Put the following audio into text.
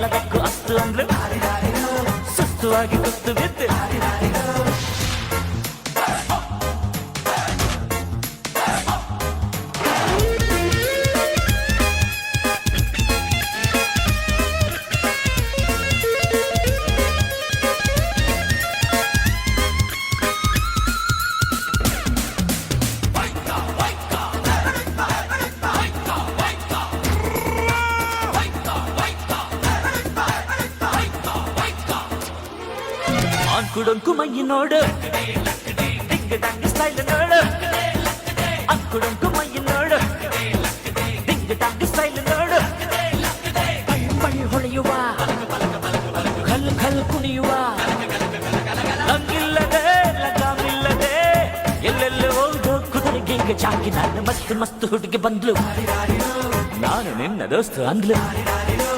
ಕಣ್ಣದಕ್ಕೂ ಅಷ್ಟು ಅಂದ್ರೆ ಸುಸ್ತುವಾಗಿ ಕುತ್ತು ಬಿದ್ದು ஆண்குடங்குமையினோடு டிங்கு டங்கு ஸ்டைலினோடு அக்குடங்குமையினோடு டிங்கு டங்கு ஸ்டைலினோடு பழு பழு ஒளியுவா கல் கல் குனியுவா ನಂಗಿಲ್ಲದೆ ಲಗಾಮಿಲ್ಲದೆ ಎಲ್ಲೆಲ್ಲಿ ಹೋಗು ಕುದುರೆಗೆ ಈಗ ಜಾಕಿ ನಾನು ಮಸ್ತ್ ಮಸ್ತ್ ಹುಡುಗಿ ಬಂದ್ಲು ನಾನು ನಿನ್ನ ದೋಸ್ತು ಅಂದ್ಲು